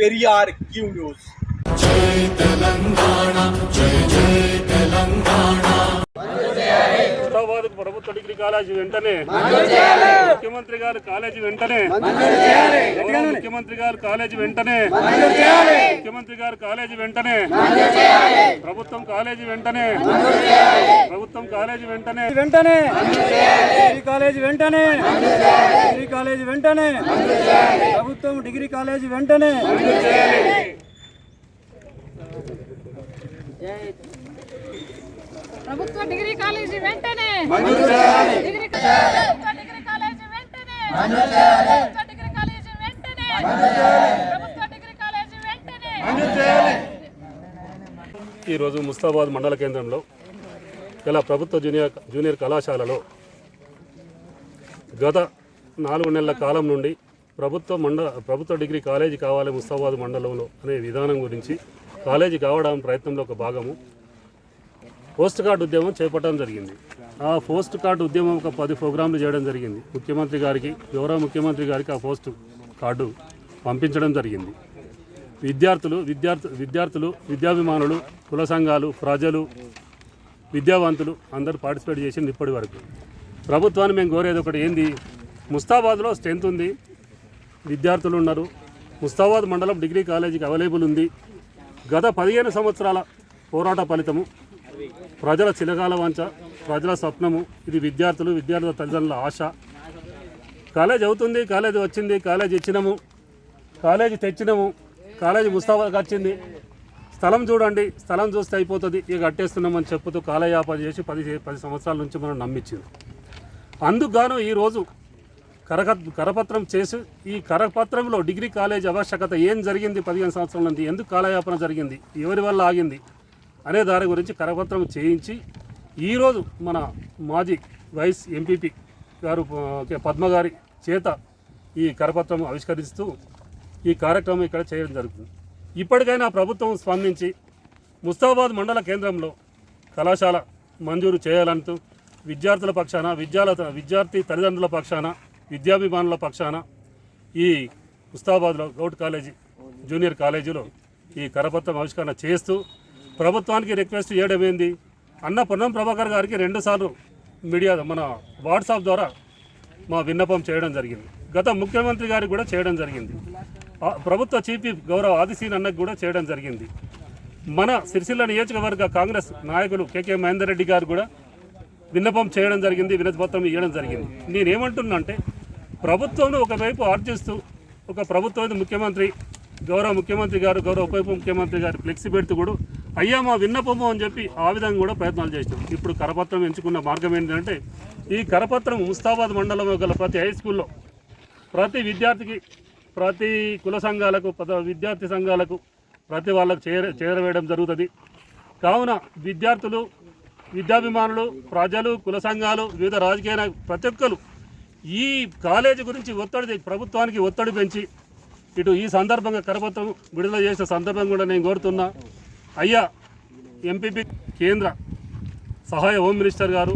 Periyar Q news Hyderabad ప్రభుత్వ degree college వెంటనే ముఖ్యమంత్రి గారు కాలేజీ వెంటనే ముఖ్యమంత్రి గారు కాలేజీ వెంటనే ముఖ్యమంత్రి గారు కాలేజీ వెంటనే ప్రభుత్వం కాలేజీ వెంటనే ప్రభుత్వం కాలేజీ వెంటనే వెంటనే డిగ్రీ కాలేజీ వెంటనే డిగ్రీ కాలేజీ వెంటనే ప్రభుత్వం డిగ్రీ కాలేజీ వెంటనే ప్రభుత్వ డిగ్రీ కాలేజీ వెంటనే. డిగ్రీ కా- ప్రభుత్వ డిగ్రీ కాలేజీ వెంటనే. ప్రభుత్వ డిగ్రీ కాలేజీ వెంటనే. ప్రభుత్వ డిగ్రీ కాలేజీ వెంటనే. ఈరోజు ముస్తాబాద్ మండల కేంద్రంలో గల ప్రభుత్వ జూనియర్ జూనియర్ కళాశాలలో గత నాలుగు నెలల కాలం నుండి ప్రభుత్వ మండ ప్రభుత్వ డిగ్రీ కాలేజీ కావాలి ముస్తాబాద్ మండలంలో అనే విధానం గురించి కాలేజీ కావడం ప్రయత్నంలో ఒక భాగము. పోస్ట్ కార్డు ఉద్యమం చేపట్టడం జరిగింది. ఆ పోస్ట్ కార్డు ఉద్యమం ఒక పది ప్రోగ్రాంలు చేయడం జరిగింది. ముఖ్యమంత్రి గారికి గౌరవ ముఖ్యమంత్రి గారికి ఆ పోస్ట్ కార్డు పంపించడం జరిగింది. విద్యార్థులు విద్యార్థు విద్యార్థులు విద్యాభిమానులు కుల సంఘాలు ప్రజలు విద్యావంతులు అందరూ పార్టిసిపేట్ చేసింది ఇప్పటి వరకు. ప్రభుత్వాన్ని మేము కోరేది ఒకటి ఏంది? ముస్తాబాద్లో స్ట్రెంత్ ఉంది. విద్యార్థులు ఉన్నారు. ముస్తాబాద్ మండలం డిగ్రీ కాలేజీకి అవైలబుల్ ఉంది. గత పదిహేను సంవత్సరాల పోరాట ఫలితము ప్రజల చిలకాల వంచ ప్రజల స్వప్నము ఇది విద్యార్థులు విద్యార్థుల తల్లిదండ్రుల ఆశ. కాలేజ్ అవుతుంది కాలేజ్ వచ్చింది కాలేజ్ ఇచ్చినాము కాలేజీ తెచ్చినాము కాలేజీ ముస్తాబాద్కి వచ్చింది స్థలం చూడండి స్థలం చూస్తే అయిపోతుంది ఇక కట్టేస్తున్నామని చెప్పుతూ కాలయాపన చేసి పది పది సంవత్సరాల నుంచి మనం నమ్మించింది. అందుకుగాను ఈరోజు కరక కరపత్రం చేసి ఈ కరపత్రంలో డిగ్రీ కాలేజ్ ఆవశ్యకత ఏం జరిగింది పదిహేను సంవత్సరాల నుండి? ఎందుకు కాలయాపన జరిగింది? ఎవరి వల్ల ఆగింది? అనే దాని గురించి కరపత్రం చేయించి ఈరోజు మన మాజీ వైస్ ఎంపీపీ గారు పద్మగారి చేత ఈ కరపత్రం ఆవిష్కరిస్తూ ఈ కార్యక్రమం ఇక్కడ చేయడం జరుగుతుంది. ఇప్పటికైనా ప్రభుత్వం స్పందించి ముస్తాబాద్ మండల కేంద్రంలో కళాశాల మంజూరు చేయాలంటూ విద్యార్థుల పక్షాన విద్యాల విద్యార్థి తల్లిదండ్రుల పక్షాన విద్యాభిమానుల పక్షాన ఈ ముస్తాబాద్లో గౌట్ కాలేజీ జూనియర్ కాలేజీలో ఈ కరపత్రం ఆవిష్కరణ చేస్తూ ప్రభుత్వానికి రిక్వెస్ట్ చేయడం ఏంది? అన్న పొన్నం ప్రభాకర్ గారికి రెండుసార్లు మీడియా మన వాట్సాప్ ద్వారా మా విన్నపం చేయడం జరిగింది. గత ముఖ్యమంత్రి గారికి కూడా చేయడం జరిగింది. ప్రభుత్వ చీఫ్ గౌరవ ఆదిశీన్ అన్నకు కూడా చేయడం జరిగింది. మన సిరిసిల్ల నియోజకవర్గ కాంగ్రెస్ నాయకులు కేకే మహేందర్ రెడ్డి గారు కూడా విన్నపం చేయడం జరిగింది వినతిపత్రం ఇవ్వడం జరిగింది. నేనేమంటున్నా అంటే ప్రభుత్వం ఒకవైపు ఆర్జిస్తూ ఒక ప్రభుత్వం ముఖ్యమంత్రి గౌరవ ముఖ్యమంత్రి గారు గౌరవ ఉప ముఖ్యమంత్రి గారు ఫ్లెక్సీ పెడుతూ కూడా అయ్యా మా విన్నపము అని చెప్పి ఆ విధంగా కూడా ప్రయత్నాలు చేసినాం. ఇప్పుడు కరపత్రం ఎంచుకున్న మార్గం ఏంటంటే ఈ కరపత్రం ముస్తాబాద్ మండలంలో గల ప్రతి హై స్కూల్లో ప్రతి విద్యార్థికి ప్రతి కుల సంఘాలకు విద్యార్థి సంఘాలకు ప్రతి వాళ్ళకు చేర చేరవేయడం జరుగుతుంది. కావున విద్యార్థులు విద్యాభిమానులు ప్రజలు కుల సంఘాలు వివిధ రాజకీయ ప్రతి ఒక్కరు ఈ కాలేజీ గురించి ఒత్తిడి ప్రభుత్వానికి ఒత్తిడి పెంచి ఇటు ఈ సందర్భంగా కరపత్రం విడుదల చేసిన సందర్భం కూడా నేను కోరుతున్నా. అయ్యా ఎంపీపీ కేంద్ర సహాయ హోమ్ మినిస్టర్ గారు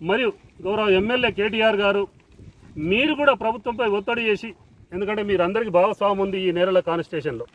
మరియు గౌరవ ఎమ్మెల్యే కేటీఆర్ గారు మీరు కూడా ప్రభుత్వంపై ఒత్తిడి చేసి ఎందుకంటే మీరందరికీ భాగస్వామ్యం ఉంది ఈ నేరల కాన్స్టిట్యూషన్లో